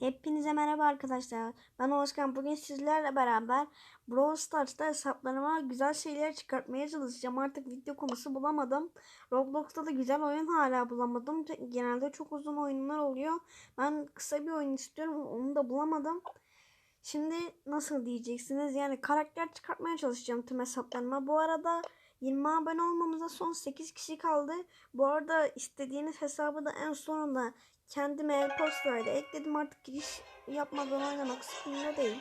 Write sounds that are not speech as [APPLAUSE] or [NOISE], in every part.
Hepinize merhaba arkadaşlar. Ben Özkan. Bugün sizlerle beraber Brawl Stars'ta hesaplarıma güzel şeyler çıkartmaya çalışacağım. Artık video konusu bulamadım. Roblox'ta da güzel oyun hala bulamadım. Genelde çok uzun oyunlar oluyor. Ben kısa bir oyun istiyorum. Onu da bulamadım. Şimdi nasıl diyeceksiniz? Yani karakter çıkartmaya çalışacağım tüm hesaplarıma. Bu arada 20 abone olmamıza son 8 kişi kaldı. Bu arada istediğiniz hesabı da en sonunda kendime e-postayla ekledim. Artık giriş yapmadan oynamak sıkıntı değil.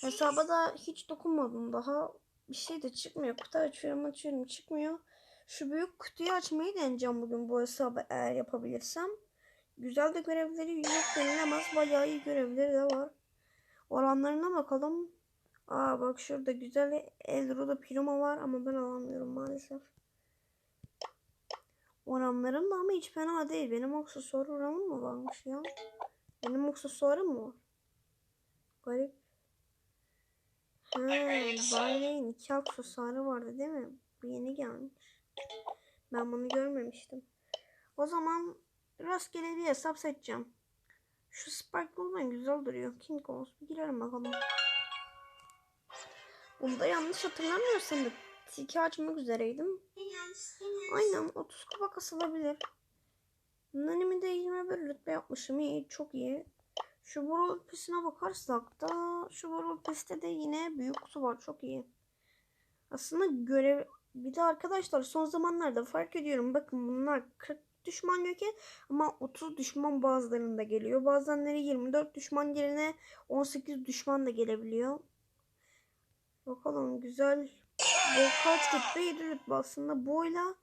Hesaba da hiç dokunmadım daha. Bir şey de çıkmıyor. Kutu açıyorum açıyorum çıkmıyor. Şu büyük kutuyu açmayı deneyeceğim bugün bu hesabı eğer yapabilirsem. Güzel de görevleri yok. Bayağı iyi görevleri de var. Oranlarına bakalım. Aa bak şurada güzel Elru'da Primo var ama ben alamıyorum maalesef. Oranlarım da ama hiç fena değil. Benim aksesuar oranım mı varmış ya? Benim aksesuarım mı var? Garip. He, Barley'in iki aksesuarı vardı değil mi? Bu yeni gelmiş. Ben bunu görmemiştim. O zaman rastgele bir hesap seçeceğim. Şu Sparkle olan güzel duruyor. King olsun. Bir girelim bakalım. Bunda yanlış hatırlamıyorsam da tiki açmak üzereydim. Aynen 30 kupa kasılabilir. Nanimi de 21 rütbe yapmışım. iyi çok iyi. Şu Brawl Pass'ine bakarsak da şu Brawl Pass'te de yine büyük kutu var. Çok iyi. Aslında görev bir de arkadaşlar son zamanlarda fark ediyorum. Bakın bunlar 40 düşman yok ama 30 düşman bazılarında geliyor. Bazenleri 24 düşman yerine 18 düşman da gelebiliyor. Bakalım güzel. Bu kaç rütbe? 7 rütbe aslında. Boyla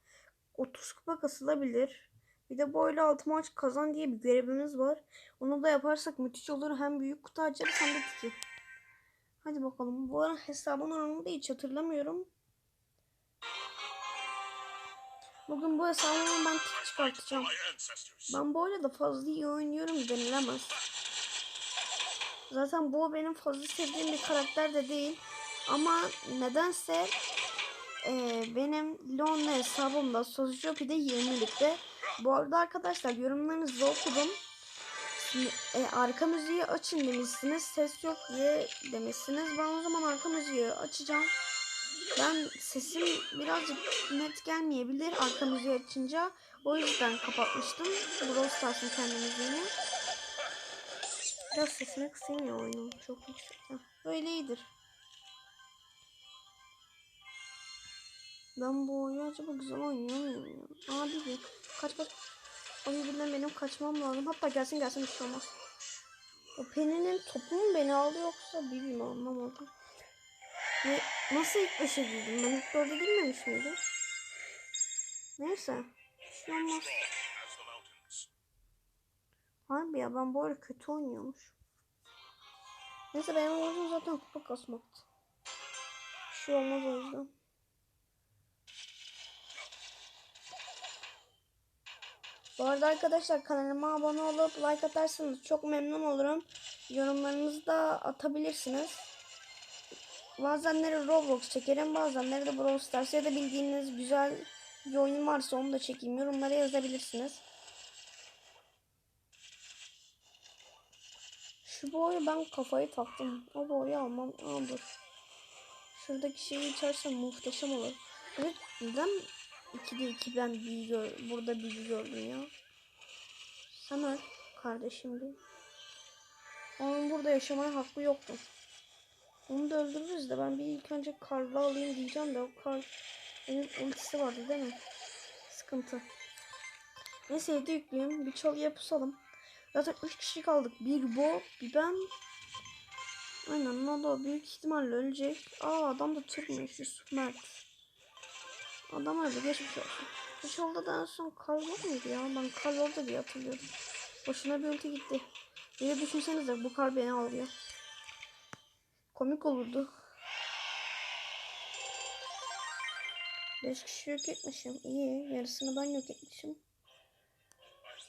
30 kupa kasılabilir. Bir de boyla 6 maç kazan diye bir görevimiz var. Onu da yaparsak müthiş olur. Hem büyük kutu açarız hem de tiki. Hadi bakalım. Bu ara hesabın oranını da hiç hatırlamıyorum. Bugün bu hesabımı ben tik çıkartacağım. Ben bu arada fazla iyi oynuyorum denilemez. Zaten bu benim fazla sevdiğim bir karakter de değil. Ama nedense e, benim Leon'la hesabımda Sosyopi'de 20'likte. Bu arada arkadaşlar yorumlarınızı okudum. E, arka müziği açın demişsiniz. Ses yok diye demişsiniz. Ben o zaman arka müziği açacağım. Ben sesim birazcık net gelmeyebilir arka müziği açınca. O yüzden kapatmıştım. Brawl Stars'ın kendi müziğini. Biraz sesini kısayım ya oyunun. Çok yüksek. Heh, Böyle iyidir. Ben bu oyunu acaba güzel oynuyor muyum ya? Aa Bibi. Kaç kaç. O Bibi'den benim kaçmam lazım. Hatta gelsin gelsin bir şey olmaz. O Penny'nin topu mu beni aldı yoksa mi anlamadım. Ne, nasıl ilk beşe girdim? Ben ilk dörde girmemiş miydim? Neyse. Bir şey olmaz. Harbi ya ben bu ara kötü oynuyormuş. Neyse benim amacım zaten kupa kasmaktı. Bir şey olmaz o yüzden. Bu arada arkadaşlar kanalıma abone olup like atarsanız çok memnun olurum. Yorumlarınızı da atabilirsiniz. Bazenleri Roblox çekerim. Bazenleri de Brawl Stars ya da bildiğiniz güzel bir oyun varsa onu da çekeyim. Yorumlara yazabilirsiniz. Şu boyu ben kafayı taktım. O boyu almam. Aa dur. Şuradaki şeyi içersem muhteşem olur. Evet neden 2'de 2 ben bir gör, burada bir gördüm ya. Öl kardeşim bir. Onun burada yaşamaya hakkı yoktu. Onu da öldürürüz de ben bir ilk önce Karl'ı alayım diyeceğim de o Karl benim ultisi vardı değil mi? Sıkıntı. Neyse evde yükleyeyim. Bir çalıya pusalım. Zaten 3 kişi kaldık. Bir bu, bir ben. Aynen Nodo büyük ihtimalle ölecek. Aa adam da Türkmüş Mert. Adam öyle geçmiş olsun. Bu yolda da en son Karl muydu ya? Ben Karl orada diye hatırlıyorum. Boşuna bir ulti gitti. Bir de bu Karl beni alıyor. Komik olurdu. 5 kişi yok etmişim. İyi. Yarısını ben yok etmişim.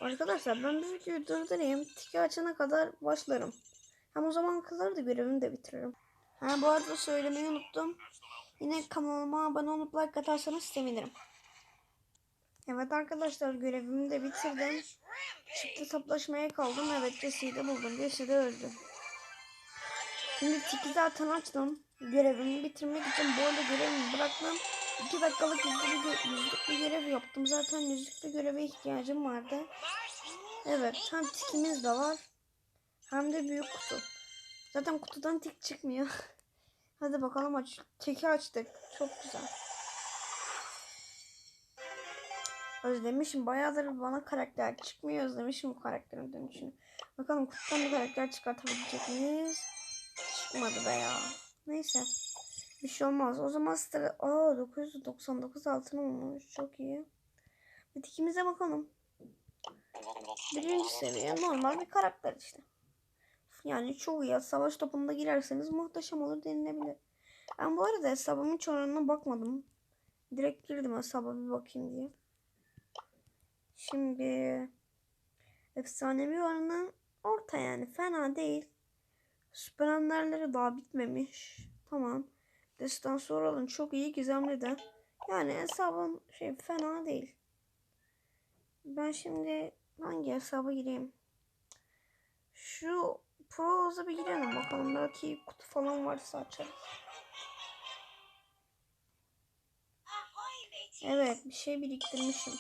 Arkadaşlar ben bir videoyu durdurayım. Tiki açana kadar başlarım. Hem o zaman kadar da görevimi de bitiririm. Ha bu arada söylemeyi unuttum. Yine kanalıma abone olup like atarsanız sevinirim. Evet arkadaşlar görevimi de bitirdim. Çift hesaplaşmaya kaldım. Evet Jesse'yi de buldum. Jesse de öldü. Şimdi tiki zaten açtım. Görevimi bitirmek için bu arada görevimi bıraktım. 2 dakikalık yüzlük bir, yüzlük görev yaptım. Zaten yüzlük bir göreve ihtiyacım vardı. Evet hem tikimiz de var. Hem de büyük kutu. Zaten kutudan tik çıkmıyor. [LAUGHS] Hadi bakalım aç. Tiki açtık. Çok güzel. Özlemişim. Bayağıdır bana karakter çıkmıyor. Özlemişim bu karakterin dönüşünü. Bakalım kutudan bir karakter çıkartabilecek miyiz? Çıkmadı be ya. Neyse. Bir şey olmaz. O zaman sıra... Aa 999 altın olmuş. Çok iyi. Bir tikimize bakalım. Birinci seviye normal bir karakter işte. Yani çok iyi. Savaş topunda girerseniz muhteşem olur denilebilir. Ben bu arada hesabımın hiç oranına bakmadım. Direkt girdim hesaba bir bakayım diye. Şimdi efsanevi oranı orta yani fena değil. Süper Ender'leri daha bitmemiş. Tamam. Destansı oranı çok iyi gizemli de. Yani hesabım şey fena değil. Ben şimdi hangi hesaba gireyim? Şu Pro'za bir girelim bakalım. Belki kutu falan varsa açarız. Evet bir şey biriktirmişim.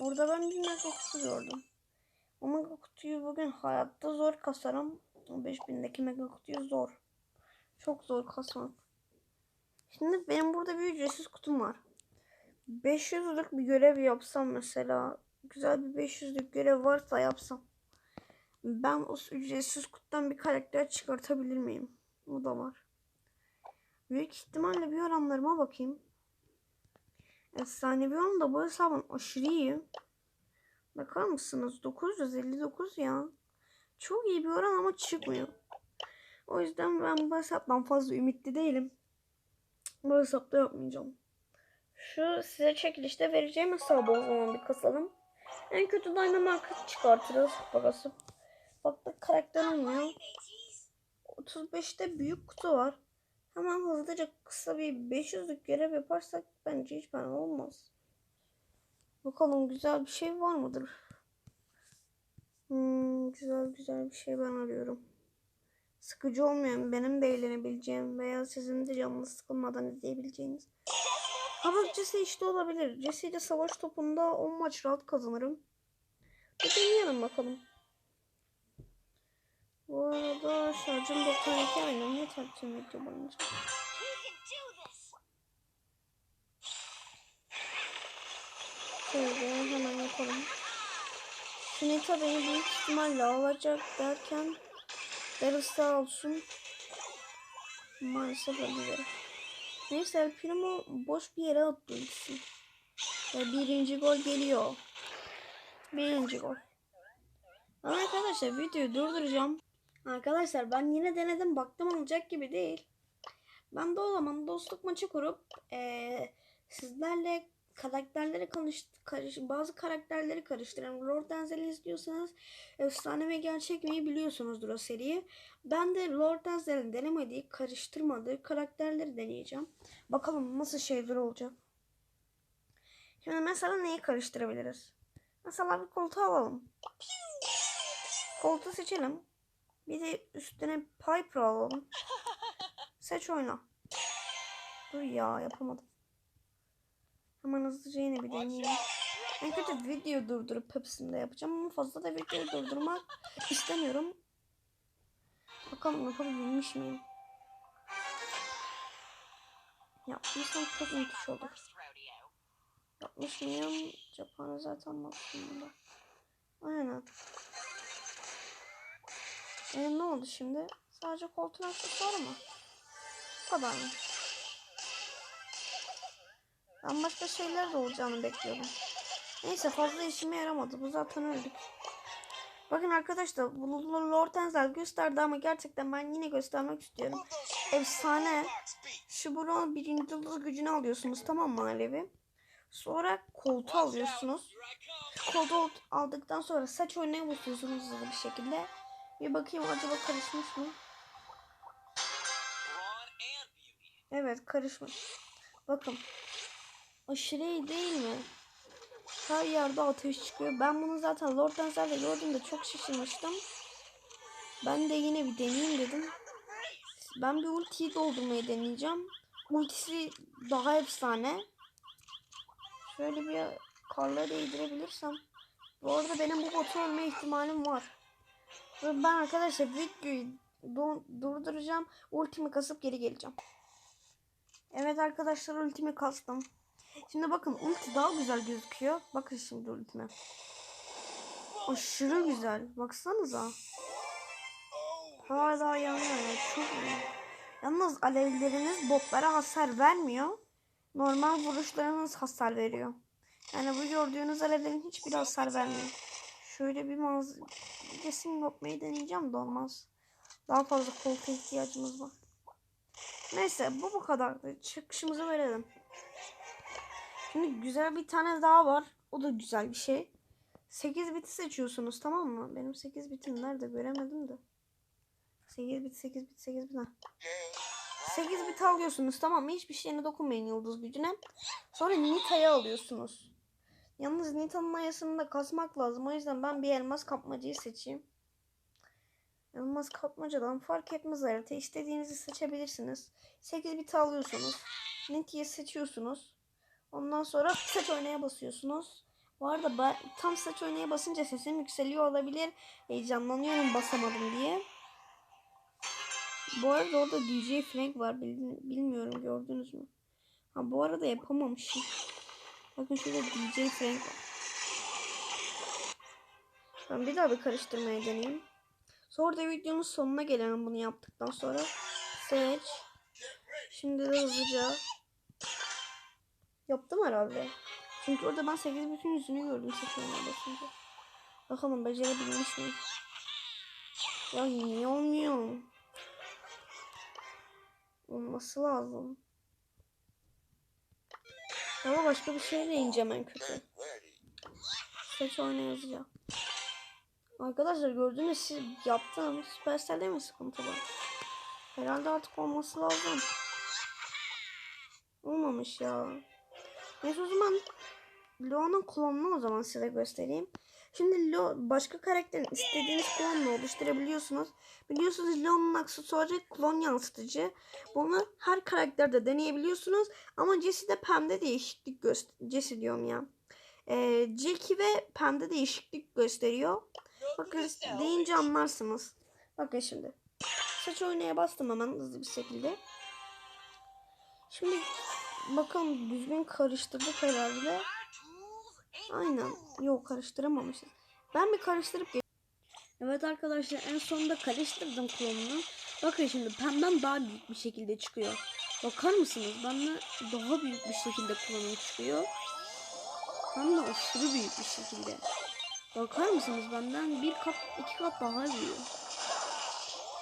Orada ben bir mega kutu gördüm. O mega kutuyu bugün hayatta zor kasarım. O 5000'deki mega kutuyu zor. Çok zor kasmak. Şimdi benim burada bir ücretsiz kutum var. 500'lük bir görev yapsam mesela. Güzel bir 500'lük görev varsa yapsam. Ben o ücretsiz kutudan bir karakter çıkartabilir miyim? O da var. Büyük ihtimalle bir oranlarıma bakayım. Efsanevi oran da bu hesabın aşırı iyi. Bakar mısınız? 959 ya. Çok iyi bir oran ama çıkmıyor. O yüzden ben bu hesaptan fazla ümitli değilim. Bu hesapta yapmayacağım. Şu size çekilişte vereceğim hesabı o zaman bir kasalım. En kötü Dynamite çıkartırız parası. Baktık karakter olmuyor. 35'te büyük kutu var. Hemen hızlıca kısa bir 500'lük görev yaparsak bence hiç fena olmaz. Bakalım güzel bir şey var mıdır? Hmm, güzel güzel bir şey ben arıyorum. Sıkıcı olmayan, benim de eğlenebileceğim veya sizin de canınız sıkılmadan izleyebileceğiniz. Bak Jesse işte olabilir. Jesse ile savaş topunda 10 maç rahat kazanırım. Bir deneyelim bakalım. Bu arada şarjım 92 aynen yeter tüm video boyunca. Şöyle hemen yapalım. Sunita beni büyük ihtimalle alacak derken Daryl sağ olsun. Maalesef öldü. Neyse El Primo boş bir yere attı gitsin. Ve birinci gol geliyor. Birinci gol. Arkadaşlar videoyu durduracağım. Arkadaşlar ben yine denedim baktım olacak gibi değil. Ben de o zaman dostluk maçı kurup eee, sizlerle karakterleri karış, karış, bazı karakterleri karıştıran Lord Denzel'i izliyorsanız efsane ve gerçek miyi biliyorsunuzdur o seriyi. Ben de Lord Denzel'in denemediği, karıştırmadığı karakterleri deneyeceğim. Bakalım nasıl şeyler olacak. Şimdi mesela neyi karıştırabiliriz? Mesela bir koltuğu alalım. Koltuğu seçelim. Bir de üstüne Piper alalım. [LAUGHS] Seç oyna. Dur ya yapamadım. Hemen hızlıca yine bir deneyeyim. En kötü video durdurup hepsini de yapacağım ama fazla da videoyu durdurmak [LAUGHS] istemiyorum. Bakalım yapabilmiş miyim? Yapmışsam çok müthiş olur. Yapmış mıyım? Japon'a zaten baktım burada. Aynen. E, ne oldu şimdi? Sadece koltuğun aksesuarı mı? Bu kadar mı? Ben başka şeyler de olacağını bekliyordum. Neyse fazla işime yaramadı. Bu zaten öldük. Bakın arkadaşlar bu Lord Enzel gösterdi ama gerçekten ben yine göstermek istiyorum. Efsane. Şu buranın birinci yıldız gücünü alıyorsunuz tamam mı Alevi? Sonra koltuğu alıyorsunuz. Koltuğu aldıktan sonra saç oynaya basıyorsunuz hızlı bir şekilde. Bir bakayım acaba karışmış mı? Evet karışmış. Bakın. Aşırı iyi değil mi? Her yerde ateş çıkıyor. Ben bunu zaten Lord Dancer'da gördüğümde çok şaşırmıştım. Ben de yine bir deneyeyim dedim. Ben bir ultiyi doldurmayı deneyeceğim. Ultisi daha efsane. Şöyle bir karla değdirebilirsem. Bu arada benim bu botu ölme ihtimalim var. Ben arkadaşlar videoyu durduracağım. Ultimi kasıp geri geleceğim. Evet arkadaşlar ultimi kastım. Şimdi bakın ulti daha güzel gözüküyor. Bakın şimdi ultime. Aşırı güzel. Baksanıza. Hala yanıyor ya. Çok iyi. Yalnız alevleriniz botlara hasar vermiyor. Normal vuruşlarınız hasar veriyor. Yani bu gördüğünüz alevlerin hiçbir hasar vermiyor. Şöyle bir maz resim yapmayı deneyeceğim de olmaz. Daha fazla koltuğa ihtiyacımız var. Neyse bu bu kadardı. Çıkışımızı verelim. Şimdi güzel bir tane daha var. O da güzel bir şey. 8 biti seçiyorsunuz tamam mı? Benim 8 bitim nerede göremedim de. 8 bit 8 bit 8 bit. ha. 8 bit alıyorsunuz tamam mı? Hiçbir şeyine dokunmayın yıldız gücüne. Sonra Nita'yı alıyorsunuz. Yalnız Nita'nın ayasını da kasmak lazım. O yüzden ben bir elmas kapmacayı seçeyim. Elmas kapmacadan fark etmez harita. İstediğinizi seçebilirsiniz. 8 bit alıyorsunuz. Nita'yı seçiyorsunuz. Ondan sonra saç oynaya basıyorsunuz. Bu arada ben tam saç oynaya basınca sesim yükseliyor olabilir. Heyecanlanıyorum basamadım diye. Bu arada orada DJ Frank var. Bil- Bilmiyorum gördünüz mü? Ha bu arada yapamamışım. Bakın şurada DJ Frank var. Ben bir daha bir karıştırmaya deneyeyim. Sonra da videonun sonuna gelelim bunu yaptıktan sonra. Seç. Şimdi de hızlıca. Yaptım herhalde. Çünkü orada ben 8 bütün yüzünü gördüm seçimine basınca. Bakalım becerebilmiş miyim? Ya niye olmuyor? Olması lazım. Ama başka bir şeyle ineceğim en kötü. Seç oyna yazacağım. Arkadaşlar gördüğünüz siz yaptığım Supercell'de mi sıkıntı var? Herhalde artık olması lazım. Olmamış ya. Neyse o zaman Leo'nun klonunu o zaman size göstereyim. Şimdi Leo başka karakterin istediğiniz klonla oluşturabiliyorsunuz. Biliyorsunuz Leo'nun aksesuarı klon yansıtıcı. Bunu her karakterde deneyebiliyorsunuz. Ama Jesse'de pembe değişiklik göster Jesse diyorum ya. Ee, Jackie ve pembe değişiklik gösteriyor. Bakın deyince anlarsınız. Bakın şimdi. Saç oynaya bastım hemen hızlı bir şekilde. Şimdi bakalım düzgün karıştırdık herhalde. Aynen. Yok karıştıramamışız. Ben bir karıştırıp Evet arkadaşlar en sonunda karıştırdım klonunu. Bakın şimdi pemben daha büyük bir şekilde çıkıyor. Bakar mısınız? Bende daha büyük bir şekilde klonum çıkıyor. Hem de aşırı büyük bir şekilde. Bakar mısınız benden bir kat iki kat daha büyük.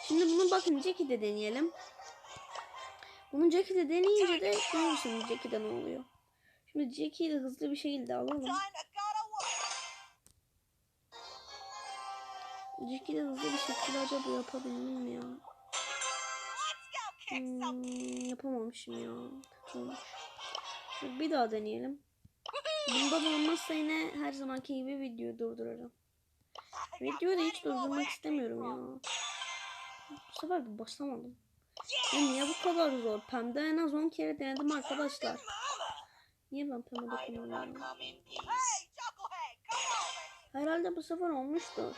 Şimdi bunu bakın Jackie'de deneyelim. Bunu Jackie'de deneyince de görürsünüz Jackie'de ne oluyor. Şimdi Jackie'yi de hızlı bir şekilde alalım. Jackie'de hızlı bir şekilde acaba yapabildim mi ya? Hmm, yapamamışım ya. Kötü bir daha deneyelim. Bunda da olmazsa yine her zamanki gibi videoyu durduracağım. Videoyu da hiç durdurmak istemiyorum ya. Bu sefer de basamadım. Ya niye bu kadar zor? Pem'de en az 10 kere denedim arkadaşlar. Niye ben Pem'e dokunamıyorum? Herhalde bu sefer olmuştur.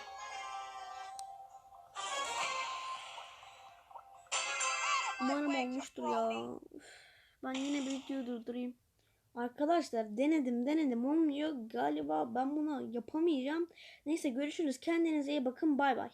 Umarım olmuştur ya. Üf, Ben yine bir videoyu durdurayım. Arkadaşlar denedim denedim olmuyor. Galiba ben bunu yapamayacağım. Neyse görüşürüz. Kendinize iyi bakın. Bay bay.